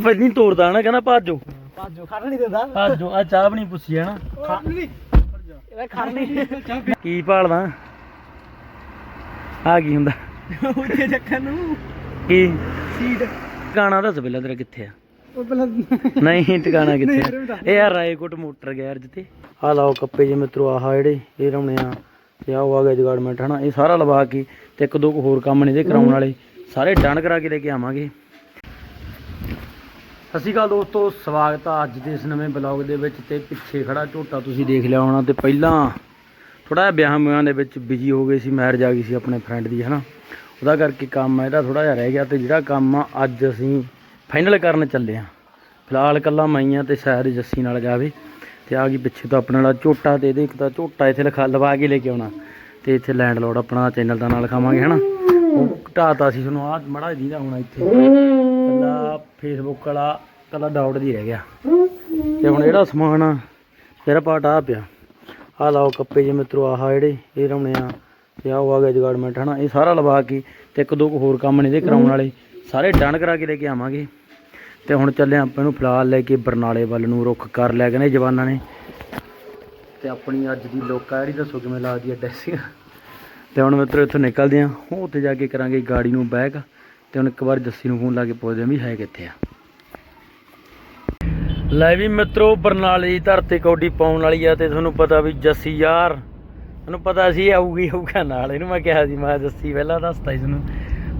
ਨਹੀਂ ਤੋੜਦਾ ਨਾ ਕਹਿੰਦਾ ਭਾਜੋ। ਭਾਜੋ। ਖੜ ਨਹੀਂ ਦਿੰਦਾ। ਭਾਜੋ ਆ ਚਾਹ ਬਣੀ ਪੁੱਛੀ ਹੈ ਨਾ ਖੜ ਨਹੀਂ। ਇਹ ਖੜ ਨਹੀਂ। ਕੀ ਭਾਲਦਾ? ਆ ਕੀ ਹੁੰਦਾ? ਉੱਥੇ ਚੱਕਰ ਨੂੰ। ਕੀ? ਸੀਟ। ਟਿਕਾਣਾ ਦੱਸ ਪਹਿਲਾਂ ਤੇਰਾ ਕਿੱਥੇ ਆ? ਨਹੀਂ ਟਿਕਾਣਾ ਕਿੱਥੇ ਆ। ਇਹ ਆ ਰਾਏਕੋਟ ਮੋਟਰ ਗੈਰਜ ਤੇ। ਆ ਲਾਓ ਕੱਪੇ ਜੇ ਮਿੱਤਰੋ ਆਹ ਜਿਹੜੇ ਇਹ ਰਮਣੇ ਆ। ਤੇ ਆਹ ਆ ਗਿਆ ਜਗਾਰਡਮੈਂਟ ਹਨਾ? ਇਹ ਸਾਰਾ ਲਵਾ ਕੇ ਤੇ ਇੱਕ ਦੋ ਹੋਰ ਕੰਮ ਨੇ ਇਹਦੇ ਕਰਾਉਣ ਵਾਲੇ। ਸਾਰੇ ਡਨ ਕਰਾ ਕੇ ਲੈ ਕੇ ਆਵਾਂਗੇ। ਸਤਿ ਸ਼੍ਰੀ ਅਕਾਲ ਦੋਸਤੋ, ਸਵਾਗਤ ਆ ਅੱਜ ਦੇ ਇਸ ਨਵੇਂ ਬਲੌਗ ਦੇ ਵਿੱਚ ਤੇ ਪਿੱਛੇ ਖੜਾ ਝੋਟਾ ਤੁਸੀਂ ਦੇਖ ਲਿਆ ਹੋਣਾ ਤੇ ਪਹਿਲਾਂ ਥੋੜਾ ਜਿਹਾ ਵਿਆਹਾਂ ਵਿਆਹਾਂ ਦੇ ਵਿੱਚ ਬਿਜ਼ੀ ਹੋ ਗਏ ਸੀ ਮੈਰਿਜ ਆ ਗਈ ਸੀ ਆਪਣੇ ਫਰੈਂਡ ਦੀ, ਹਨਾ। ਉਹਦਾ ਕਰਕੇ ਕੰਮ ਆ, ਇਹਦਾ ਥੋੜਾ ਜਿਹਾ ਰਹਿ ਗਿਆ ਤੇ ਜਿਹੜਾ ਕੰਮ ਆ, ਅੱਜ ਅਸੀਂ ਫਾਈਨਲ ਕਰਨ ਚੱਲੇ ਆ। ਫਿਲਹਾਲ ਕੱਲਾ ਮਾਈਆਂ ਤੇ ਸ਼ਾਇਦ ਜੱਸੀ ਨਾਲ ਜਾਵੇ ਤੇ ਆ ਗਈ ਪਿੱਛੇ ਤੋਂ ਆਪਣੇ ਨਾਲ ਝੋਟਾ ਤੇ ਇਹਦੇ ਇੱਕ ਤਾਂ ਝੋਟਾ ਇੱਥੇ ਲਿਖਾ, ਲਵਾ ਕੇ ਲੈ ਕੇ ਆਉਣਾ। ਤੇ ਇੱਥੇ ਲੈਂਡਲੋਡ ਆਪਣਾ ਚੈਨਲ ਦਾ ਨਾਲ ਲਿਖਾਵਾਂਗੇ, ਹਨਾ। ਉਹ ਘਟਾਤਾ ਸੀ ਤੁਹਾਨੂੰ ਆ ਮੜਾ ਜੀ ਹੋਣਾ ਇੱਥੇ। ਕੱਲਾ ਫੇਸਬੁੱਕ ਵਾਲਾ ਕੱਲਾ ਡਾਊਟ ਦੀ ਰਹਿ ਗਿਆ। ਤੇ ਹੁਣ ਜਿਹੜਾ ਸਮਾਨ ਆ ਮੇਰਾ ਪਾਟ ਆ ਪਿਆ। ਆ ਲਾਓ ਕੱਪੇ ਜੇ ਮਿੱਤਰੋ, ਆਹ ਜਿਹੜੇ ਇਹ ਰਮਣੇ ਆ, ਤੇ ਆਹ ਆ ਗਿਆ ਜਗਾਰਡਮੈਂਟ ਹਨਾ? ਇਹ ਸਾਰਾ ਲਵਾ ਕੇ ਤੇ ਇੱਕ ਦੋ ਹੋਰ ਕੰਮ ਨੇ ਇਹਦੇ ਕਰਾਉਣ ਵਾਲੇ। ਸਾਰੇ ਡਨ ਕਰਾ ਕੇ ਲੈ ਕੇ ਆਵਾਂਗੇ। ਤੇ ਹੁਣ ਚੱਲੇ ਆਪਾਂ ਨੂੰ ਫਿਲਹਾਲ ਲੈ ਕੇ ਬਰਨਾਲੇ ਵੱਲ ਨੂੰ ਰੁੱਖ ਕਰ ਲਿਆ ਕਹਿੰਦੇ ਜਵਾਨਾਂ ਨੇ। ਤੇ ਆਪਣੀ ਅੱਜ ਦੀ ਲੋਕਾ ਜਿਹੜੀ ਦੱਸੋ ਕਿਵੇਂ ਲੱਗਦੀ ਹੈ ਡੈਸਿੰਗ ਤੇ ਹੁਣ ਮਿੱਤਰੋ ਇੱਥੋਂ ਨਿਕਲਦੇ ਆ, ਉਹ ਉੱਥੇ ਜਾ ਕੇ ਕਰਾਂਗੇ ਗਾੜੀ ਨੂੰ ਬੈਕ। ਤੇ ਹੁਣ ਇੱਕ ਵਾਰ ਜੱਸੀ ਨੂੰ ਫੋਨ ਲਾ ਕੇ ਪੁੱਛਦੇ ਆ ਵੀ ਹੈ ਕਿੱਥੇ ਆ। ਲੈ ਵੀ ਮਿੱਤਰੋ ਬਰਨਾਲੇ ਦੀ ਧਰਤੀ ਕੌਡੀ ਪਾਉਣ ਵਾਲੀ ਆ ਤੇ ਤੁਹਾਨੂੰ ਪਤਾ ਵੀ ਜੱਸੀ ਯਾਰ ਤੁਹਾਨੂੰ ਪਤਾ ਸੀ ਆਊਗੀ ਆਊਗਾ ਨਾਲ ਇਹਨੂੰ ਮੈਂ ਕਿਹਾ ਸੀ ਮੈਂ ਜੱਸੀ ਪਹਿਲਾਂ ਦੱਸਤਾ ਸੀ ਤੁਹਾਨੂੰ।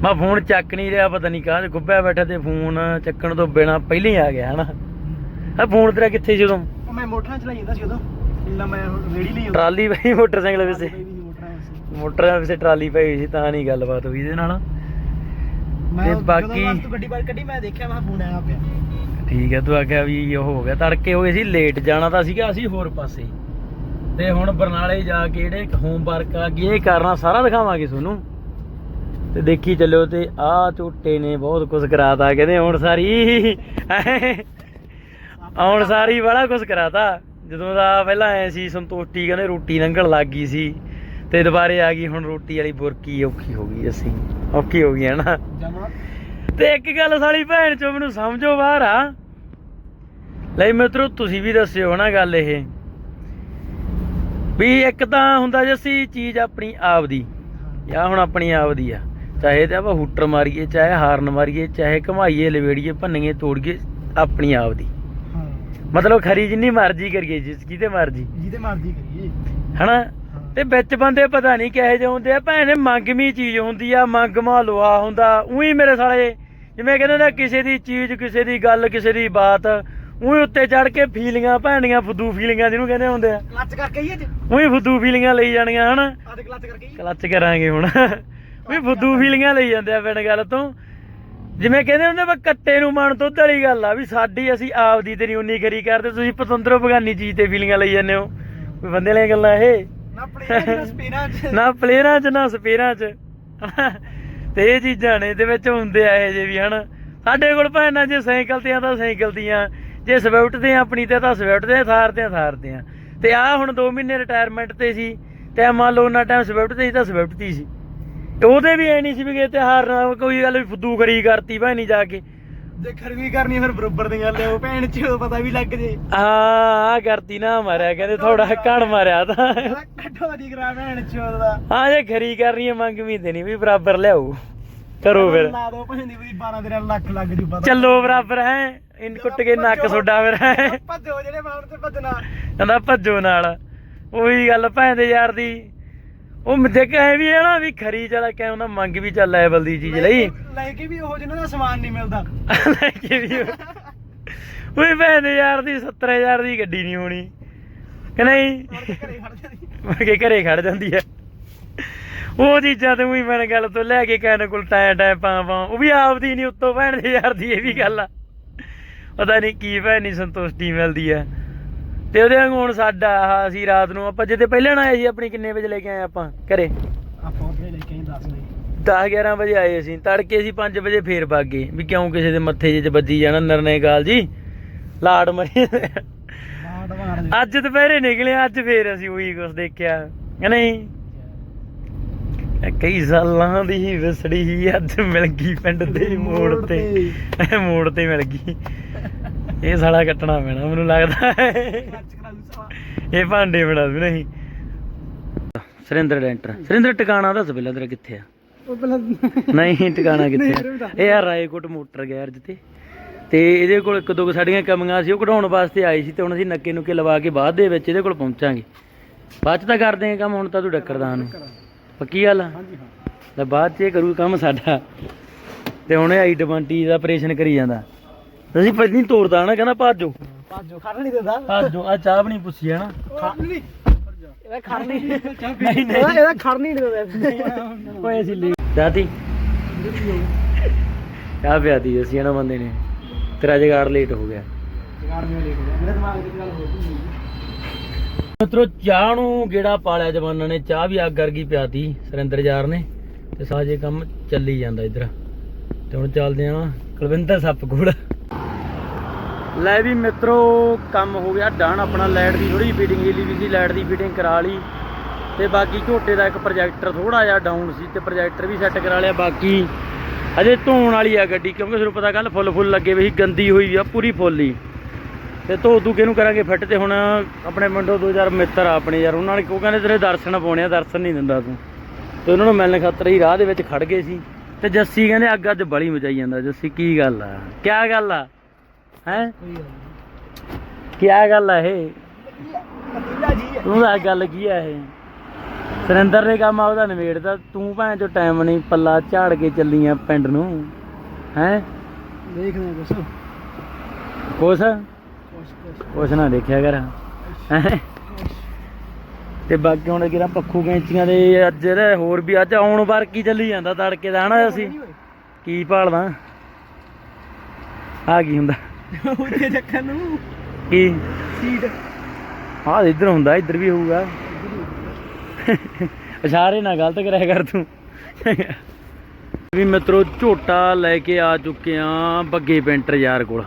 ਮੈਂ ਫੋਨ ਚੱਕ ਨਹੀਂ ਰਿਹਾ ਪਤਾ ਨਹੀਂ ਕਾਹ ਗੁੱਬਿਆ ਬੈਠਾ ਤੇ ਫੋਨ ਚੱਕਣ ਤੋਂ ਬਿਨਾ ਪਹਿਲਾਂ ਹੀ ਆ ਗਿਆ ਹਨਾ। ਆ ਫੋਨ ਤੇਰਾ ਕਿੱਥੇ ਸੀ ਉਦੋਂ? ਮੈਂ ਮੋਟਰਾਂ ਚਲਾਈ ਜਾਂਦਾ ਸੀ ਉਦੋਂ। ਇੰਨਾ ਮੈਂ ਰੇੜੀ ਲਈ ਟਰਾਲੀ ਪਈ ਮੋਟਰਸਾਈਕਲ ਵਿੱਚ ਮੋਟਰਾਂ ਵਿੱਚ ਟਰਾਲੀ ਪਈ ਸੀ ਤਾਂ ਨਹੀਂ ਗੱਲਬਾਤ ਹੋਈ ਇਹਦੇ ਨਾਲ। ਤੇ ਬਾਕੀ- ਗੱਡੀ ਬਾਹਰ ਕੱਢੀ ਮੈਂ ਦੇਖਿਆ ਮੈਂ ਫੋਨ ਆਇਆ ਪਿਆ। ਠੀਕ ਹੈ ਤੂੰ ਆਖਿਆ ਵੀ ਉਹ ਹੋ ਗਿਆ ਤੜਕੇ ਹੋ ਗਏ ਸੀ ਲੇਟ ਜਾਣਾ ਤਾਂ ਸੀਗਾ ਅਸੀਂ ਹੋਰ ਪਾਸੇ। ਤੇ ਹੁਣ ਬਰਨਾਲੇ ਜਾ ਕੇ ਜਿਹੜੇ ਹੋਮਵਰਕ ਆ ਇਹ ਕਰਨਾ ਸਾਰਾ ਦਿਖਾਵਾਂਗੇ ਤੁਹਾਨੂੰ। ਤੇ ਦੇਖੀ ਚੱਲਿਓ ਤੇ ਆਹ ਝੋਟੇ ਨੇ ਬਹੁਤ ਕੁਝ ਕਰਾਤਾ ਕਹਿੰਦੇ ਹੁਣ ਸਾਰੀ। ਹੁਣ ਸਾਰੀ ਬੜਾ ਕੁਝ ਕਰਾਤਾ। ਜਦੋਂ ਦਾ ਪਹਿਲਾਂ ਆਏ ਸੀ ਸੰਤੋਸ਼ਟੀ ਕਹਿੰਦੇ ਰੋਟੀ ਲੰਘਣ ਲੱਗ ਗਈ ਸੀ। ਤੇ ਦੁਬਾਰੇ ਆ ਗਈ ਹੁਣ ਰੋਟੀ ਵਾਲੀ ਬੁਰਕੀ ਔਖੀ ਹੋ ਗਈ ਅਸੀਂ। ਔਖੀ ਹੋ ਗਈ ਹੈ ਨਾ। ਜਮਾ। ਤੇ ਇੱਕ ਗੱਲ ਸਾਲੀ ਭੈਣ ਚੋ ਮੈਨੂੰ ਸਮਝੋ ਬਾਹਰ ਆ। ਲੈ ਮਿੱਤਰੋ ਤੁਸੀਂ ਵੀ ਦੱਸਿਓ ਨਾ ਗੱਲ ਇਹ। ਵੀ ਇੱਕ ਤਾਂ ਹੁੰਦਾ ਜੱਸੀ ਚੀਜ਼ ਆਪਣੀ ਆਪ ਦੀ ਜਾਂ ਹੁਣ ਆਪਣੀ ਆਪ ਦੀ ਆ। ਚਾਹੇ ਤੇ ਆਪਾਂ ਹੂਟਰ ਮਾਰੀਏ ਚਾਹੇ ਹਾਰਨ ਮਾਰੀਏ ਚਾਹੇ ਘਮਾਈਏ ਲਵੇੜੀਏ ਭੰਨੀਏ ਤੋੜੀਏ ਆਪਣੀ ਆਪ ਦੀ ਮਤਲਬ ਖਰੀ ਜਿੰਨੀ ਮਰਜ਼ੀ ਕਰੀਏ ਜਿਸ ਕਿਤੇ ਮਰਜ਼ੀ। ਜਿਹਦੇ ਮਰਜ਼ੀ ਕਰੀਏ। ਹਨਾ? ਤੇ ਵਿੱਚ ਬੰਦੇ ਪਤਾ ਨਹੀਂ ਕਿਹੋ ਜਿਹੇ ਹੁੰਦੇ ਆ ਭੈਣੇ ਮੰਗਵੀਂ ਚੀਜ਼ ਹੁੰਦੀ ਆ ਮੰਗਮਾ ਲਵਾ ਹੁੰਦਾ ਉਹੀ ਮੇਰੇ ਸਾਲੇ। ਜਿਵੇਂ ਕਹਿੰਦੇ ਨੇ ਕਿਸੇ ਦੀ ਚੀਜ਼ ਕਿਸੇ ਦੀ ਗੱਲ ਕਿਸੇ ਦੀ ਬਾਤ ਉਹੀ ਉੱਤੇ ਚੜ ਕੇ ਫੀਲਿੰਗਾਂ ਭੈਣੀਆਂ ਫੁੱਦੂ ਫੀਲਿੰਗਾਂ ਜਿਹਨੂੰ ਕਹਿੰਦੇ ਹੁੰਦੇ ਆ। ਕਲੱਚ ਕਰਕੇ ਹੀ ਅੱਜ ਉਹੀ ਫੁੱਦੂ ਫੀਲਿੰਗਾਂ ਲਈ ਜਾਣੀਆਂ ਹਨਾ? ਅੱਜ ਕਲੱਚ ਕਰਕੇ ਹੀ ਕਲੱਚ ਕਰਾਂਗੇ ਹੁਣ। ਉਹੀ ਫੁੱਦੂ ਫੀਲਿੰਗਾਂ ਲਈ ਜਾਂਦੇ ਆ ਬਿਨ ਗੱਲ ਤੋਂ। ਜਿਵੇਂ ਕਹਿੰਦੇ ਹੁੰਦੇ ਵਾ ਕੱਟੇ ਨੂੰ ਮਨ ਤੋਂ ਵਾਲੀ ਗੱਲ ਆ ਵੀ ਸਾਡੀ ਅਸੀਂ ਆਪ ਦੀ ਤੇ ਨਹੀਂ ਉਨੀ ਖਰੀ ਕਰਦੇ ਤੁਸੀਂ ਪਤੰਦਰੋਂ ਬਗਾਨੀ ਚੀਜ਼ ਤੇ ਫੀਲਿੰਗਾਂ ਲਈ ਜਾਂਦੇ ਹੋ। ਕੋਈ ਬੰਦੇ ਵਾਲੀਆਂ ਗੱਲਾਂ ਇਹ? ਨਾ ਪਲੇਅਰ ਨਾ ਸਪੇਨਾਂ ਚ। ਨਾ ਪਲੇਅਰਾਂ 'ਚ ਨਾ ਸਪੇਰਾਂ 'ਚ। ਤੇ ਇਹ ਚੀਜ਼ਾਂ ਨੇ ਇਹਦੇ ਵਿੱਚ ਹੁੰਦੇ ਆ ਇਹ ਜੇ ਵੀ ਹਨ। ਸਾਡੇ ਕੋਲ ਭੈਣਾਂ ਜੇ ਸਾਈਕਲ ਤੇ ਆ ਤਾਂ ਸਾਈਕਲ ਦੀਆਂ ਜੇ ਸਵਿਫਟ ਤੇ ਆ ਆਪਣੀ ਤੇ ਤਾਂ ਸਵਿਫਟ ਤੇ ਆ, ਥਾਰ ਤੇ ਆ, ਥਾਰ ਤੇ ਆ। ਤੇ ਆ ਹੁਣ 2 ਮਹੀਨੇ ਰਿਟਾਇਰਮੈਂਟ ਤੇ ਸੀ ਤੇ ਮੰਨ ਲਓ ਉਹਨਾਂ ਟਾਈਮ ਸਵਿਫਟ ਤੇ ਸੀ ਤਾਂ ਸਵਿਫਟ ਤੇ ਸੀ। ਤੇ ਉਹਦੇ ਵੀ ਐ ਨਹੀਂ ਸੀ ਵੀ ਕਿ ਤਿਉਹਾਰ ਨਾਲ ਕੋਈ ਗੱਲ ਵੀ ਫੁੱਦੂ ਕਰੀ ਕਰਤੀ ਭੈਣੀ ਜਾ ਕੇ। ਜੇ ਖਰਵੀ ਕਰਨੀ ਫਿਰ ਬਰੋਬਰ ਦੀ ਗੱਲ ਹੈ ਉਹ ਭੈਣ ਚ ਪਤਾ ਵੀ ਲੱਗ ਜੇ। ਆ ਆ ਕਰਤੀ ਨਾ ਮਾਰਿਆ ਕਹਿੰਦੇ ਥੋੜਾ ਕਣ ਮਾਰਿਆ ਤਾਂ। ਕੱਢੋ ਦੀ ਕਰਾ ਭੈਣ ਚ ਉਹਦਾ ਹਾਂ ਜੇ ਖਰੀ ਕਰਨੀ ਹੈ ਮੰਗ ਵੀ ਦੇਣੀ ਵੀ ਬਰਾਬਰ ਲਿਆਓ। ਕਰੋ ਫਿਰ। ਲਾ ਦੋ ਭੈਣ ਦੀ ਵੀ 12 13 ਲੱਖ ਲੱਗ ਜੂ ਪਤਾ। ਚੱਲੋ ਬਰਾਬਰ ਹੈ। ਇਨ ਕੁੱਟ ਕੇ ਨੱਕ ਸੋਡਾ ਫਿਰ ਭੱਜੋ ਜਿਹੜੇ ਤੇ ਭੱਜਣਾ। ਕਹਿੰਦਾ ਭੱਜੋ ਨਾਲ। ਉਹੀ ਗੱਲ ਭੈਣ ਦੇ ਯਾਰ ਦੀ। ਉਹ ਦੇਖ ਐ ਵੀ ਹੈ ਨਾ ਵੀ ਖਰੀ ਚਲਾ ਕਹਿ ਉਹਨਾਂ ਮੰਗ ਵੀ ਚੱਲ ਲੈਵਲ ਦੀ ਚੀਜ਼ ਲਈ। ਲੈ ਕੇ ਵੀ ਉਹ ਜਿਹਨਾਂ ਦਾ ਸਮਾਨ ਨਹੀਂ ਮਿਲਦਾ। ਲੈ ਕੇ ਵੀ ਉਹੀ ਭੈਣ ਯਾਰ ਦੀ 70000 ਦੀ ਗੱਡੀ ਨਹੀਂ ਹੋਣੀ। ਕਿ ਨਹੀਂ? ਮੁੜ ਕੇ ਘਰੇ ਖੜ ਜਾਂਦੀ। ਮੁੜ ਕੇ ਘਰੇ ਖੜ ਜਾਂਦੀ ਹੈ ਉਹ ਚੀਜ਼ਾਂ ਤੇ ਉਹੀ ਮੈਂ ਗੱਲ ਤੋਂ ਲੈ ਕੇ ਕਹਿਣ ਕੋਲ ਟਾਇ ਟਾਇ ਪਾ ਪਾ ਉਹ ਵੀ ਆਪਦੀ ਨਹੀਂ ਉੱਤੋਂ ਭੈਣ ਦੇ ਯਾਰ ਦੀ ਇਹ ਵੀ ਗੱਲ ਆ। ਪਤਾ ਨਹੀਂ ਕੀ ਭੈਣ ਨਹੀਂ ਸੰਤੁਸ਼ਟੀ ਮਿਲਦੀ ਆ ਤੇ ਉਹਦੇ ਵਾਂਗੂ ਹੁਣ ਸਾਡਾ ਆਹ ਅਸੀਂ ਰਾਤ ਨੂੰ ਆਪਾਂ ਜਿੱਦੇ ਪਹਿਲਾਂ ਆਏ ਸੀ ਆਪਣੀ ਕਿੰਨੇ ਵਜੇ ਲੈ ਕੇ ਆਏ ਆਪਾਂ ਘਰੇ? ਆਪਾਂ ਉੱਥੇ ਲੈ ਕੇ ਆਈ ਦੱਸ ਦੇ 10 11 ਵਜੇ ਆਏ ਅਸੀਂ ਤੜਕੇ ਅਸੀਂ 5 ਵਜੇ ਫੇਰ ਗਏ ਵੀ ਕਿਉਂ ਕਿਸੇ ਦੇ ਮੱਥੇ 'ਚ ਵੱਜੀ ਜਾਣਾ ਨਰਨੇ ਗਾਲ ਜੀ ਲਾੜ ਮਰੀ। ਅੱਜ ਦੁਪਹਿਰੇ ਨਿਕਲੇ ਅੱਜ ਫੇਰ ਅਸੀਂ ਉਹੀ ਕੁਛ ਦੇਖਿਆ ਨਹੀਂ? ਕਈ ਸਾਲਾਂ ਦੀ ਵਿਸੜੀ ਸੀ ਅੱਜ ਮਿਲ ਗਈ ਪਿੰਡ ਦੇ ਮੋੜ ਤੇ। ਮੋੜ ਤੇ ਮਿਲ ਗਈ। ਇਹ ਸਾਲਾ ਕੱਟਣਾ ਪੈਣਾ ਮੈਨੂੰ ਲੱਗਦਾ। ਇਹ ਭਾਂਡੇ ਬਣਾ ਦੂ ਨਹੀਂ। ਸੁਰਿੰਦਰ ਡੈਂਟਰ ਸੁਰਿੰਦਰ ਟਿਕਾਣਾ ਦੱਸ ਪਹਿਲਾਂ ਤੇਰਾ ਕਿੱਥੇ ਆ? ਉਹ ਪਹਿਲਾਂ ਨਹੀਂ ਟਿਕਾਣਾ ਕਿੱਥੇ ਆ? ਇਹ ਆ ਰਾਏਕੋਟ ਮੋਟਰ ਗੈਰਜ ਤੇ। ਤੇ ਇਹਦੇ ਕੋਲ ਇੱਕ ਦੋ ਸਾਡੀਆਂ ਕਮੀਆਂ ਸੀ ਉਹ ਕਢਾਉਣ ਵਾਸਤੇ ਆਈ ਸੀ ਤੇ ਹੁਣ ਅਸੀਂ ਨੱਕੇ ਨੁੱਕੇ ਲਵਾ ਕੇ ਬਾਅਦ ਦੇ ਵਿੱਚ ਇਹਦੇ ਕੋਲ ਪਹੁੰਚਾਂਗੇ। ਬਾਅਦ ਚ ਤਾਂ ਕਰਦੇ ਆਂ ਕੰਮ ਹੁਣ ਤਾਂ ਤੂੰ ਡੱਕਰਦਾ ਨੂੰ। ਪੱਕੀ ਗੱਲ ਆ? ਹਾਂਜੀ ਹਾਂ। ਤੇ ਬਾਅਦ ਚ ਇਹ ਕਰੂ ਕੰਮ ਸਾਡਾ। ਤੇ ਹੁਣ ਇਹ ਆਈ ਡਵੰਟੀ ਦਾ ਆਪਰੇਸ਼ਨ ਕਰੀ ਜਾਂਦਾ। ਅਸੀਂ ਪਹਿਲਾਂ ਤੋੜਦਾ ਨਾ ਕਹਿੰਦਾ ਭਾਜੋ ਪਾਜੋ ਖਾਣ ਨਹੀਂ ਦਿੰਦਾ। ਭਾਜੋ ਆ ਚਾਹ ਬਣੀ ਪੁੱਛੀ ਹੈ ਨਾ। ਖਾ ਨਹੀਂ। ਇਹਦਾ ਖੜ ਨਹੀਂ। ਨਹੀਂ ਨਹੀਂ। ਇਹਦਾ ਖੜ ਨਹੀਂ ਦਿੰਦਾ। ਓਏ ਅਸੀਂ ਲੈ ਚਾਹਤੀ ਚਾਹ ਪਿਆਤੀ ਅਸੀਂ ਇਹਨਾਂ ਬੰਦੇ ਨੇ। ਤੇਰਾ ਜਗਾੜ ਲੇਟ ਹੋ ਗਿਆ। ਜਗਾੜ ਮੇਰੇ ਦਿਮਾਗ ਵਿੱਚ ਗੱਲ ਹੋ ਗਈ ਮਿੱਤਰੋ ਚਾਹ ਨੂੰ ਗੇੜਾ ਪਾਲਿਆ ਜਵਾਨਾਂ ਨੇ। ਚਾਹ ਵੀ ਅੱਗ ਵਰਗੀ ਪਿਆਤੀ ਸੁਰਿੰਦਰ ਯਾਰ ਨੇ। ਤੇ ਸਾਜੇ ਕੰਮ ਚੱਲੀ ਜਾਂਦਾ ਇਧਰ। ਤੇ ਹੁਣ ਚੱਲਦੇ ਆ ਕੁਲਵਿੰਦਰ ਸੱਪ ਕੋਲ। ਲੈ ਵੀ ਮਿੱਤਰੋ, ਕੰਮ ਹੋ ਗਿਆ ਡਨ, ਆਪਣਾ ਲਾਈਟ ਦੀ ਥੋੜੀ ਫੀਟਿੰਗ ਹਿੱਲੀ ਵੀ ਸੀ, ਲਾਈਟ ਦੀ ਫੀਟਿੰਗ ਕਰਾ ਲਈ। ਤੇ ਬਾਕੀ ਝੋਟੇ ਦਾ ਇੱਕ ਪ੍ਰੋਜੈਕਟਰ ਥੋੜਾ ਜਿਹਾ ਡਾਊਨ ਸੀ ਤੇ ਪ੍ਰੋਜੈਕਟਰ ਵੀ ਸੈੱਟ ਕਰਾ ਲਿਆ, ਬਾਕੀ ਅਜੇ ਧੋਣ ਵਾਲੀ ਆ ਗੱਡੀ, ਕਿਉਂਕਿ ਤੁਹਾਨੂੰ ਪਤਾ ਕੱਲ ਫੁੱਲ ਫੁੱਲ ਲੱਗੇ ਵੀ ਸੀ, ਗੰਦੀ ਹੋਈ ਆ, ਪੂਰੀ ਫੁੱਲ ਹੀ। ਤੇ ਧੋ ਦੂ ਕਿਹਨੂੰ ਕਰਾਂਗੇ ਫਿੱਟ ਤੇ ਹੁਣ ਆਪਣੇ ਮੁੰਡੋ ਦੋ ਚਾਰ ਮਿੱਤਰ ਆ ਆਪਣੇ ਯਾਰ, ਉਹਨਾਂ ਨੇ ਕਿਉਂ ਕਹਿੰਦੇ ਤੇਰੇ ਦਰਸ਼ਨ ਪਾਉਣੇ ਆ, ਦਰਸ਼ਨ ਨਹੀਂ ਦਿੰਦਾ ਤੂੰ। ਤੇ ਉਹਨਾਂ ਨੂੰ ਮਿਲਣ ਖਾਤਰ ਹੀ ਰਾਹ ਦੇ ਵਿੱਚ ਖੜ ਗਏ ਸੀ। ਤੇ ਜੱਸੀ ਕਹਿੰਦੇ ਅੱਗ ਅੱਜ ਬੜੀ ਮਚਾਈ ਜਾਂਦਾ, ਜੱਸੀ ਕੀ ਗੱਲ ਆ, ਕਿਆ ਗੱਲ ਆ? ਹੈ? ਕਿਆ ਗੱਲ ਆ ਇਹ? ਪਤੀਲਾ ਜੀ ਹੈ। ਤੂੰ ਦਾ ਗੱਲ ਕੀ ਆ ਇਹ? ਸੁਰਿੰਦਰ ਨੇ ਕੰਮ ਆਪਦਾ ਨਿਬੇੜਦਾ। ਤੂੰ ਭਾਂ ਜੋ ਟਾਈਮ ਨਹੀਂ ਪੱਲਾ ਝਾੜ ਕੇ ਚੱਲੀਆਂ ਪਿੰਡ ਨੂੰ। ਹੈ? ਦੇਖਦੇ ਕੁਛ। ਕੁਛ? ਕੁਛ ਨਾ ਦੇਖਿਆ ਕਰ। ਹੈਂ? ਤੇ ਬਾਕੀ ਹੁਣ ਕਿਹੜਾ ਪੱਖੂ ਕੈਂਚੀਆਂ ਦੇ ਅੱਜ ਇਹਦਾ ਹੋਰ ਵੀ ਅੱਜ ਆਉਣ ਵਾਰ ਕੀ ਚੱਲੀ ਜਾਂਦਾ ਤੜਕੇ ਦਾ ਹਨਾ ਅਸੀਂ? ਕੀ ਭਾਲਦਾ ਆ ਕੀ ਹੁੰਦਾ? ਉੱਥੇ ਚੱਕਣ ਨੂੰ। ਕੀ? ਸੀਟ। ਆਹ ਇੱਧਰ ਹੁੰਦਾ ਇੱਧਰ ਵੀ ਹੋਊਗਾ। ਇਸ਼ਾਰੇ ਨਾ ਗਲਤ ਕਰਿਆ ਕਰ ਤੂੰ। ਵੀ ਮਿੱਤਰੋ ਝੋਟਾ ਲੈ ਕੇ ਆ ਚੁੱਕੇ ਆ ਬੱਗੇ ਪੈਂਟਰ ਯਾਰ ਕੋਲ।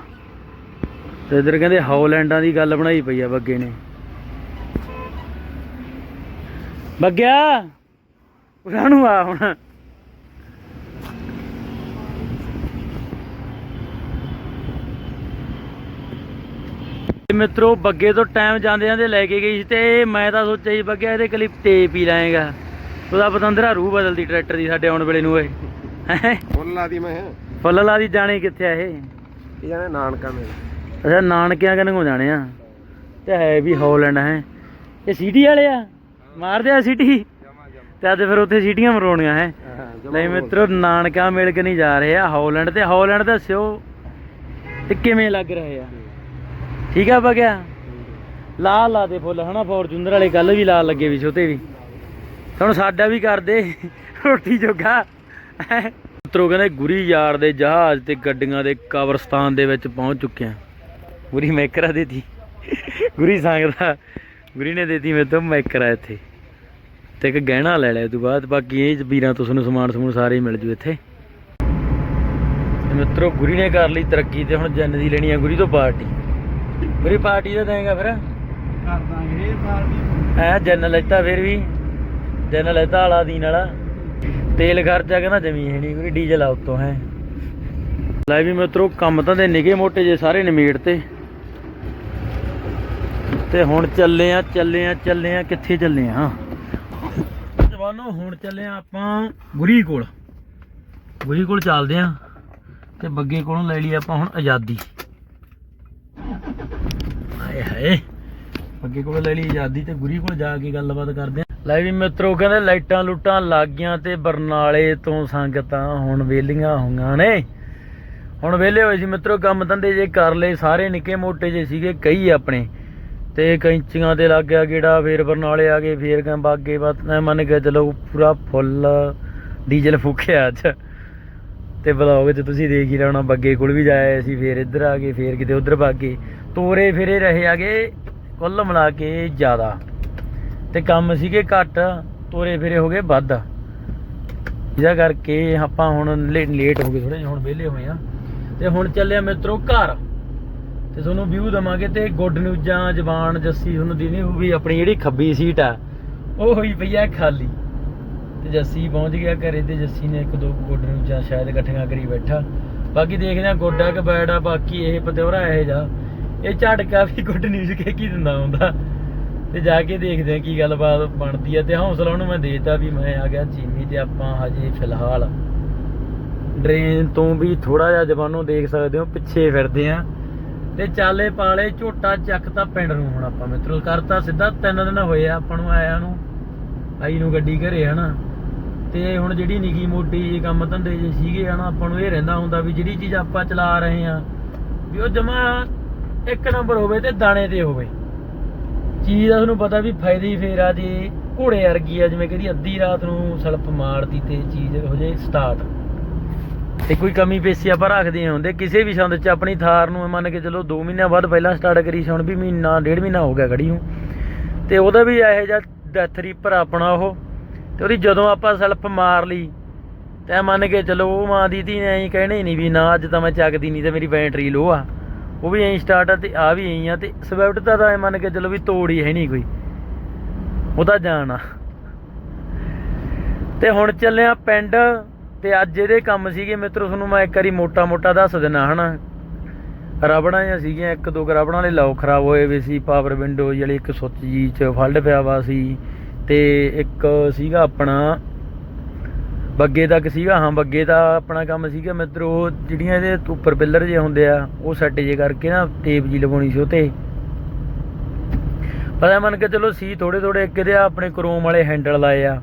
ਤੇ ਇਧਰ ਕਹਿੰਦੇ ਹੌਲੈਂਡਾਂ ਦੀ ਗੱਲ ਬਣਾਈ ਪਈ ਆ ਬੱਗੇ ਨੇ। ਬੱਗਿਆ! ਉਹਨਾਂ ਨੂੰ ਆ ਹੁਣ। ਮਿੱਤਰੋ ਬੱਗੇ ਤੋਂ ਟਾਈਮ ਜਾਂਦੇ ਜਾਂਦੇ ਲੈ ਕੇ ਗਈ ਸੀ ਤੇ ਮੈਂ ਤਾਂ ਸੋਚਿਆ ਸੀ ਬੱਗਿਆ ਇਹਦੇ ਕਲਿੱਪ ਟੇਪ ਹੀ ਲਾਏਗਾ। ਉਹਦਾ ਪਤੰਦਰਾ ਰੂਹ ਬਦਲਦੀ ਟਰੈਕਟਰ ਦੀ ਸਾਡੇ ਆਉਣ ਵੇਲੇ ਨੂੰ ਓਏ ਹੈਂ? ਫੁੱਲ ਲਾ ਦੀ ਮੈਂ। ਫੁੱਲ ਲਾ ਦੀ ਜਾਣੇ ਕਿੱਥੇ ਆ ਇਹ? ਇਹ ਜਾਨੇ ਨਾਨਕਾ ਮੇਰੇ ਅੱਛਾ ਨਾਨਕਿਆਂ ਕਨਗੋ ਜਾਣੇ ਆ। ਤੇ ਹੈ ਵੀ ਹੌਲੈਂਡ ਹੈ? ਇਹ ਸਿਟੀ ਵਾਲੇ ਆ? ਮਾਰਦੇ ਆ ਸਿਟੀ? ਤੇ ਅੱਜ ਫਿਰ ਉੱਥੇ ਸੀਟੀਆਂ ਮਰਵਾਉਣੀਆਂ ਹੈ? ਨਹੀਂ ਮਿੱਤਰੋ ਨਾਨਕਾ ਮਿਲ ਕੇ ਨਹੀਂ ਜਾ ਰਹੇ ਆ ਹੌਲੈਂਡ ਤੇ ਹੌਲੈਂਡ ਦੱਸਿਓ ਤੇ ਕਿਵੇਂ ਲੱਗ ਰਹੇ ਆ? ਠੀਕ ਆ ਬਗਿਆ ਲਾਲ ਲਾ ਦੇ ਫੁੱਲ, ਹਨਾ ਫੋਰਚੂਨਰ ਵਾਲੇ ਕੱਲ ਵੀ ਲਾ ਲੱਗੇ ਵੀ ਛੋਟੇ ਵੀ। ਹੁਣ ਸਾਡਾ ਵੀ ਕਰਦੇ, ਰੋਟੀ ਜੋਗਾ। ਮਿੱਤਰੋ ਕਹਿੰਦੇ ਗੁਰੀ ਯਾਰ ਦੇ ਜਹਾਜ਼ ਤੇ ਗੱਡੀਆਂ ਦੇ ਕਬਰਸਤਾਨ ਦੇ ਵਿੱਚ ਪਹੁੰਚ ਚੁੱਕੇ ਆ। ਗੁਰੀ ਮੈਕਰਾ ਦੇਤੀ। ਗੁਰੀ ਸੰਗਦਾ ਗੁਰੀ ਨੇ ਦੇਤੀ ਮੇਰੇ ਤੋਂ ਮੈਕਰਾ ਇੱਥੇ। ਤੇ ਇੱਕ ਗਹਿਣਾ ਲੈ ਲਿਆ, ਇਹ ਤੋਂ ਬਾਅਦ ਬਾਕੀ ਇਹ ਵੀਰਾਂ ਤੋਂ ਤੁਹਾਨੂੰ ਸਮਾਨ ਸਮੂਨ ਸਾਰੇ ਮਿਲ ਜੂ ਇੱਥੇ। ਤੇ ਮਿੱਤਰੋ ਗੁਰੀ ਨੇ ਕਰ ਲਈ ਤਰੱਕੀ ਤੇ ਹੁਣ ਜੰਨ ਦੀ ਲੈਣੀ ਆ ਗੁਰੀ ਤੋਂ ਪਾਰਟੀ। ਗੁਰੀ ਪਾਰਟੀ ਦਾ ਦੇਗਾ ਫਿਰ? ਕਰ ਦਾਂਗੇ ਪਾਰਟੀ। ਐ ਜੰਨ ਲੈਤਾ ਫਿਰ ਵੀ? ਜੰਨ ਲੈਤਾ ਆਲਾ ਦੀਨ ਵਾਲਾ? ਤੇਲ ਖਰਚਾ ਕਹਿੰਦਾ ਜਮੀ ਹੈ ਨਹੀਂ ਕੋਈ ਡੀਜ਼ਲ ਆ ਉੱਤੋਂ ਹੈ। ਲੈ ਵੀ ਮਿੱਤਰੋ ਕੰਮ ਤਾਂ ਦੇ ਨਿਗੇ ਮੋਟੇ ਜੇ ਸਾਰੇ ਨਿਮੇੜ ਤੇ। ਤੇ ਹੁਣ ਚੱਲੇ ਆ ਚੱਲੇ ਆ ਚੱਲੇ ਆ ਕਿੱਥੇ ਚੱਲੇ ਆ? ਜਵਾਨੋ ਹੁਣ ਚੱਲੇ ਆ ਆਪਾਂ ਗੁਰੀ ਕੋਲ। ਗੁਰੀ ਕੋਲ ਚੱਲਦੇ ਆ ਤੇ ਬੱਗੇ ਕੋਲੋਂ ਲੈ ਲਈ ਆਪਾਂ ਹੁਣ ਆਜ਼ਾਦੀ। ਹਾਏ ਹਾਏ। ਅੱਗੇ ਕੋਲ ਲੈ ਲਈ ਆਜ਼ਾਦੀ ਤੇ ਗੁਰੀ ਕੋਲ ਜਾ ਕੇ ਗੱਲਬਾਤ ਕਰਦੇ ਆ ਲੈ ਵੀ ਮਿੱਤਰੋ, ਕਹਿੰਦੇ ਲਾਈਟਾਂ ਲੁੱਟਾਂ ਲੱਗ ਗਈਆਂ ਤੇ ਬਰਨਾਲੇ ਤੋਂ ਸੰਗਤਾਂ ਹੁਣ ਵੇਲੀਆਂ ਹੋਈਆਂ ਨੇ। ਹੁਣ ਵੇਲੇ ਹੋਏ ਸੀ ਮਿੱਤਰੋ, ਕੰਮ ਧੰਦੇ ਜੇ ਕਰ ਲਏ, ਸਾਰੇ ਨਿੱਕੇ ਮੋਟੇ ਜੇ ਸੀਗੇ, ਕਈ ਆਪਣੇ। ਤੇ ਕੈਂਚੀਆਂ ਤੇ ਲੱਗ ਗਿਆ ਗੇੜਾ, ਫੇਰ ਬਰਨਾਲੇ ਆ ਗਏ, ਫੇਰ ਗਏ ਬਾਗੇ ਬਸ ਮੰਨ ਕੇ ਚਲੋ ਪੂਰਾ ਫੁੱਲ ਡੀਜ਼ਲ ਫੂਕਿਆ ਅੱਜ। ਤੇ ਬਲੌਗ 'ਚ ਤੁਸੀਂ ਦੇਖ ਹੀ ਲੈਣਾ, ਬੱਗੇ ਕੋਲ ਵੀ ਜਾਇਆ ਅਸੀਂ, ਫੇਰ ਇੱਧਰ ਆ ਗਏ, ਫੇਰ ਕਿਤੇ ਉੱਧਰ ਭਾਗੇ ਤੋਰੇ ਫਿਰੇ ਰਹੇ ਆਗੇ, ਕੁੱਲ ਮਿਲਾ ਕੇ ਜ਼ਿਆਦਾ। ਤੇ ਕੰਮ ਸੀਗੇ ਘੱਟ, ਤੋਰੇ ਫਿਰੇ ਹੋ ਗਏ ਵੱਧ। ਜਿਹਦਾ ਕਰਕੇ ਆਪਾਂ ਹੁਣ ਲੇ- ਲੇਟ ਹੋ ਗਏ ਥੋੜੇ ਹੁਣ ਵਿਹਲੇ ਹੋਏ ਆ। ਤੇ ਹੁਣ ਚੱਲਿਆ ਮਿੱਤਰੋ ਘਰ। ਤੇ ਤੁਹਾਨੂੰ ਵਿਊ ਦਵਾਂਗੇ ਤੇ ਗੁੱਡ ਨਿਊਜ਼ਾਂ ਜ਼ਬਾਨ, ਜੱਸੀ, ਤੁਹਾਨੂੰ ਦੇਣੀ ਹੋਊਗੀ, ਆਪਣੀ ਜਿਹੜੀ ਖੱਬੀ ਸੀਟ ਆ, ਉਹ ਹੋਈ ਪਈ ਆ ਖਾਲੀ। ਤੇ ਜੱਸੀ ਪਹੁੰਚ ਗਿਆ ਘਰੇ ਤੇ ਜੱਸੀ ਨੇ ਇੱਕ ਦੋ ਗੋਡੇ ਨੂੰ ਜਾਂ ਸ਼ਾਇਦ ਇਕੱਠੀਆਂ ਕਰੀ ਬੈਠਾ। ਬਾਕੀ ਦੇਖਦੇ ਆ ਗੋਡਾ ਕਿ ਬੈਡ ਬਾਕੀ ਇਹ ਪਤਿਵਰਾ ਇਹ ਜਾ ਇਹ ਝਟਕਾ ਵੀ ਗੁੱਡ ਨਿਊਜ਼ ਕੇ ਕੀ ਦਿੰਦਾ ਹੁੰਦਾ। ਤੇ ਜਾ ਕੇ ਦੇਖਦੇ ਆ ਕੀ ਗੱਲਬਾਤ ਬਣਦੀ ਆ। ਤੇ ਹੌਸਲਾ ਉਹਨੂੰ ਮੈਂ ਦੇਤਾ ਵੀ ਮੈਂ ਆ ਗਿਆ ਚੀਮੀ ਤੇ ਆਪਾਂ ਹਜੇ ਫਿਲਹਾਲ। ਡਰੇਨ ਤੋਂ ਵੀ ਥੋੜਾ ਜਿਹਾ ਜਵਾਨੋਂ ਦੇਖ ਸਕਦੇ ਹੋ, ਪਿੱਛੇ ਫਿਰਦੇ ਆ ਤੇ ਚਾਲੇ ਪਾਲੇ ਝੋਟਾ ਚੱਕ ਤਾਂ ਪਿੰਡ ਨੂੰ ਹੁਣ ਆਪਾਂ ਮਿੱਤਰੋ। ਕਰਤਾ ਸਿੱਧਾ ਤਿੰਨ ਦਿਨ ਹੋਏ ਆ, ਆਪਾਂ ਨੂੰ ਆਇਆ ਨੂੰ। ਆਈ ਨੂੰ ਗੱਡੀ ਘਰੇ ਹਨਾ। ਤੇ ਹੁਣ ਜਿਹੜੀ ਨਿੱਕੀ ਮੋਟੀ ਜਿਹੀ ਕੰਮ ਧੰਦੇ ਜੇ ਸੀਗੇ, ਹਨਾ, ਆਪਾਂ ਨੂੰ ਇਹ ਰਹਿੰਦਾ ਹੁੰਦਾ ਵੀ ਜਿਹੜੀ ਚੀਜ਼ ਆਪਾਂ ਚਲਾ ਰਹੇ ਆ ਵੀ ਉਹ ਜਮਾ ਇੱਕ ਨੰਬਰ ਹੋਵੇ ਤੇ ਦਾਣੇ ਤੇ ਹੋਵੇ। ਚੀਜ਼ ਦਾ ਤੁਹਾਨੂੰ ਪਤਾ ਵੀ ਫਾਇਦੇ ਫੇਰਾ ਫੇਰ ਜੇ ਘੋੜੇ ਵਰਗੀ ਆ, ਜਿਵੇਂ ਕਹਿੰਦੀ ਅੱਧੀ ਰਾਤ ਨੂੰ ਸਲਪ ਮਾਰਦੀ ਤੇ ਚੀਜ਼ ਹੋ ਜੇ ਸਟਾਰਟ ਤੇ ਕੋਈ ਕਮੀ ਪੇਸ਼ੀ ਆਪਾਂ ਰੱਖਦੇ ਹਾਂ, ਹੁੰਦੇ ਕਿਸੇ ਵੀ ਸੰਦ ਚ ਆਪਣੀ ਥਾਰ ਨੂੰ ਮੰਨ ਕੇ ਚਲੋ 2 ਮਹੀਨਿਆਂ ਬਾਅਦ ਪਹਿਲਾਂ ਸਟਾਰਟ ਕਰੀ ਸੀ ਹੁਣ ਵੀ ਮਹੀਨਾ, ਡੇਢ ਮਹੀਨਾ ਹੋ ਗਿਆ ਖੜੀ ਨੂੰ। ਤੇ ਉਹਦਾ ਵੀ ਇਹੋ ਜਿਹਾ ਡੈਥ ਰੀਪਰ ਆਪਣਾ ਉਹ ਤੇ ਉਹਦੀ ਜਦੋਂ ਆਪਾਂ ਸੈਲਫ ਮਾਰ ਲਈ, ਤੇ ਮੰਨ ਕੇ ਚਲੋ ਉਹ ਮਾਂ ਦੀ ਧੀ ਨੇ ਐਂ ਕਹਿਣਾ ਹੀ ਨਹੀਂ ਵੀ ਨਾ, ਅੱਜ ਤਾਂ ਮੈਂ ਚੱਕਦੀ ਨਹੀਂ ਤੇ ਮੇਰੀ ਬੈਟਰੀ ਲੋ ਆ। ਉਹ ਵੀ ਐਂ ਸਟਾਰਟ ਆ ਤੇ ਆ ਵੀ ਐਂ ਆ ਤੇ ਸਵਿਫਟ ਦਾ ਤਾਂ ਐਂ ਮੰਨ ਕੇ ਚਲੋ ਵੀ ਤੋੜ ਹੀ ਹੈ ਨਹੀਂ ਕੋਈ। ਉਹਦਾ ਜਾਨ ਆ। ਤੇ ਹੁਣ ਚੱਲਿਆ ਪਿੰਡ, ਤੇ ਅੱਜ ਇਹਦੇ ਕੰਮ ਸੀਗੇ ਮਿੱਤਰੋ, ਤੁਹਾਨੂੰ ਮੈਂ ਇੱਕ ਵਾਰੀ ਮੋਟਾ ਮੋਟਾ ਦੱਸ ਦਿੰਨਾ, ਹਨਾ? ਰਬੜਾਂ ਜਾਂ ਸੀਗੀਆਂ, ਇੱਕ ਦੋ ਕੁ ਰਬੜਾਂ ਵਾਲੇ ਲੌਕ ਖਰਾਬ ਹੋਏ ਵੇ ਸੀ ਪਾਵਰ ਵਿੰਡੋ ਜਿਹੜੀ ਇੱਕ ਸੁੱਚ ਜੀ ਚ ਫਲਡ ਪਿਆ ਵਾ ਸੀ। ਤੇ ਇੱਕ ਸੀਗਾ ਆਪਣਾ, ਬੱਗੇ ਤੱਕ ਸੀਗਾ, ਹਾਂ, ਬੱਗੇ ਦਾ ਆਪਣਾ ਕੰਮ ਸੀਗਾ, ਮਿੱਤਰੋ, ਜਿਹੜੀਆਂ ਇਹਦੇ ਉੱਪਰ ਪਿੱਲਰ ਜੇ ਹੁੰਦੇ ਆ, ਉਹ ਸੈੱਟ ਜੇ ਕਰਕੇ ਨਾ ਟੇਪ ਜੀ ਲਵਾਉਣੀ ਸੀ ਉਹ ਤੇ ਪਤਾ ਮੰਨ ਕੇ ਚਲੋ, ਸੀ ਥੋੜੇ ਥੋੜੇ ਇੱਕ ਇਹਦੇ ਆ ਆਪਣੇ ਕਰੋਮ ਵਾਲੇ ਹੈਂਡਲ ਲਾਏ ਆ,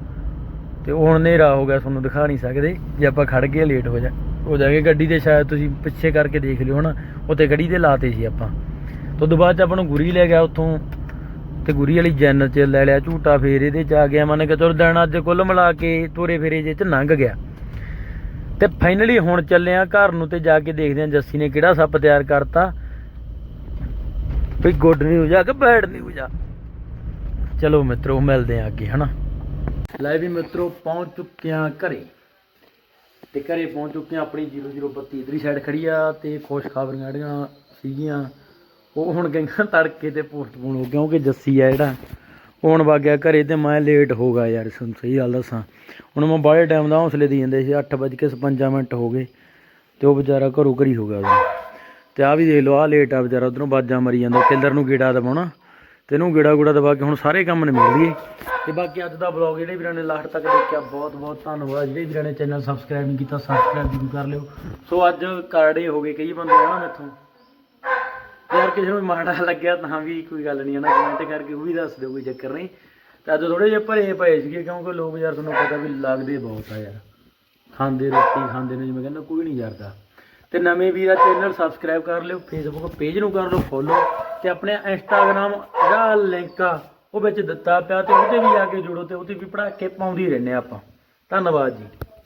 ਤੇ ਉਹ ਹੁਣ ਹਨੇਰਾ ਹੋ ਗਿਆ, ਤੁਹਾਨੂੰ ਦਿਖਾ ਨਹੀਂ ਸਕਦੇ, ਜੇ ਆਪਾਂ ਖੜ ਗਏ ਲੇਟ ਹੋ ਜਾ, ਹੋ ਜਾਗੇ ਗੱਡੀ ਦੇ ਸ਼ਾਇਦ ਤੁਸੀਂ ਪਿੱਛੇ ਕਰਕੇ ਦੇਖ ਲਿਓ ਹਨਾ, ਉੱਤੇ ਗੱਡੀ ਦੇ ਲਾਤੇ ਸੀ ਆਪਾਂ। ਤੋਂ ਤੋਂ ਬਾਅਦ ਚ ਆਪਾਂ ਨੂੰ ਗੁਰੀ ਲੈ ਗਿਆ ਉੱਥੋਂ। ਤੇ ਗੁਰੀ ਵਾਲੀ ਜੈਨ ਚ ਲੈ ਲਿਆ, ਝੂਟਾ ਫੇਰ ਇਹਦੇ ਚ ਆ ਗਿਆ। ਮੰਨ ਕੇ ਚਲੋ ਦਿਨ ਅੱਜ ਕੁੱਲ ਮਿਲਾ ਕੇ ਤੋਰੇ ਫੇਰੇ ਜੇ ਚ ਲੰਘ ਗਿਆ। ਤੇ ਫਾਈਨਲੀ ਹੁਣ ਚੱਲੇ ਆ ਘਰ ਨੂੰ ਤੇ ਜਾ ਕੇ ਦੇਖਦੇ ਆ ਜੱਸੀ ਨੇ ਕਿਹੜਾ ਸੱਪ ਤਿਆਰ ਕਰਤਾ। ਵੀ ਗੁੱਡ ਨਿਊਜ਼ ਆ ਕਿ ਬੈਡ ਨਿਊਜ਼ ਆ? ਚਲੋ ਮਿੱਤਰੋ, ਮਿਲਦੇ ਆ ਅੱਗੇ, ਹਨਾ? ਲੈ ਵੀ ਮਿੱਤਰੋ, ਪਹੁੰਚ ਚੁੱਕੇ ਆ ਘਰੇ। ਤੇ ਘਰੇ ਪਹੁੰਚ ਚੁੱਕੇ ਆ ਆਪਣੀ 0032 ਇਧਰੀ ਸਾਈਡ ਖੜੀ ਆ ਤੇ ਖੁਸ਼ ਖਬਰੀਆਂ ਜਿਹੜੀਆਂ ਸੀਗੀਆਂ ਉਹ ਹੁਣ ਗਈਆਂ ਤੜਕੇ ਤੇ ਪੋਸਟਪੋਨ ਹੋ ਕਿਉਂਕਿ ਜੱਸੀ ਆ ਜਿਹੜਾ, ਉਹ ਹੁਣ ਵਗ ਗਿਆ ਘਰੇ ਤੇ ਮੈਂ ਲੇਟ ਹੋ ਗਿਆ ਯਾਰ, ਸੁਣ ਸਹੀ ਗੱਲ ਦੱਸਾਂ। ਹੁਣ ਮੈਂ ਬਾਹਲੇ ਟਾਈਮ ਦਾ ਹੌਸਲੇ ਦੀ ਜਾਂਦੇ ਸੀ 8:55 ਮਿੰਟ ਹੋ ਗਏ ਤੇ ਉਹ ਵਿਚਾਰਾ ਘਰੋਂ ਘਰੀ ਹੋ ਗਿਆ ਉਹਦਾ ਤੇ ਆ ਵੀ ਦੇਖ ਲਓ ਆ ਲੇਟ ਆ ਵਿਚਾਰਾ, ਉਧਰੋਂ ਬਾਜਾਂ ਮਰੀ ਜਾਂਦਾ ਕਿੱਲਰ ਨੂੰ ਗੇੜਾ ਦਬਾਉਣਾ। ਤੇ ਇਹਨੂੰ ਗੇੜਾ ਗੂੜਾ ਦਬਾ ਕੇ ਹੁਣ ਸਾਰੇ ਕੰਮ ਨਿਬੜ ਲਈਏ। ਤੇ ਬਾਕੀ ਅੱਜ ਦਾ ਵਲੌਗ ਜਿਹੜੇ ਵੀਰਾਂ ਨੇ ਲਾਸਟ ਤੱਕ ਦੇਖਿਆ, ਬਹੁਤ ਬਹੁਤ ਧੰਨਵਾਦ। ਜਿਹੜੇ ਵੀਰਾਂ ਨੇ ਚੈਨਲ ਸਬਸਕ੍ਰਾਈਬ ਨਹੀਂ ਕੀਤਾ ਸਬਸਕ੍ਰਾਈਬ ਜ਼ਰੂਰ ਕਰ ਲਿਓ। ਸੋ ਅੱਜ ਕਾਰਡੇ ਹੋ ਗਏ ਕਈ ਬੰਦੇ ਹਨਾ ਮੈਥੋਂ ਯਾਰ ਕਿਸੇ ਨੂੰ ਮਾੜਾ ਲੱਗਿਆ ਤਾਂ ਵੀ ਕੋਈ ਗੱਲ ਨਹੀਂ ਹੈ ਨਾ ਕਮੈਂਟ ਕਰਕੇ ਉਹ ਵੀ ਦੱਸ ਦਿਓ ਕੋਈ ਚੱਕਰ ਨਹੀਂ। ਤਾਂ ਅੱਜ ਥੋੜੇ ਜਿਹੇ ਭਰੇ ਪਏ ਸੀਗੇ ਕਿਉਂਕਿ ਲੋਕ ਯਾਰ ਤੁਹਾਨੂੰ ਪਤਾ ਵੀ ਲੱਗਦੇ ਬਹੁਤ ਆ ਯਾਰ। ਖਾਂਦੇ ਰੋਟੀ, ਖਾਂਦੇ ਨੇ ਜਿਵੇਂ ਕਹਿੰਦਾ, ਕੋਈ ਨਹੀਂ ਯਾਰਦਾ ਤੇ ਨਵੇਂ ਵੀਰਾ ਚੈਨਲ ਸਬਸਕ੍ਰਾਈਬ ਕਰ ਲਿਓ ਫੇਸਬੁੱਕ ਪੇਜ ਨੂੰ ਕਰ ਲਓ ਫੋਲੋ ਤੇ ਆਪਣੇ ਇੰਸਟਾਗ੍ਰam ਦਾ ਲਿੰਕ ਆ, ਉਹ ਵਿੱਚ ਦਿੱਤਾ ਪਿਆ ਤੇ ਉਹਦੇ ਵੀ ਆ ਕੇ ਜੁੜੋ ਤੇ ਉਹਦੇ ਵੀ ਪੜਾ ਕੇ ਪਾਉਂਦੀ ਰਹਿੰਦੇ ਆਪਾਂ। ਧੰਨਵਾਦ ਜੀ।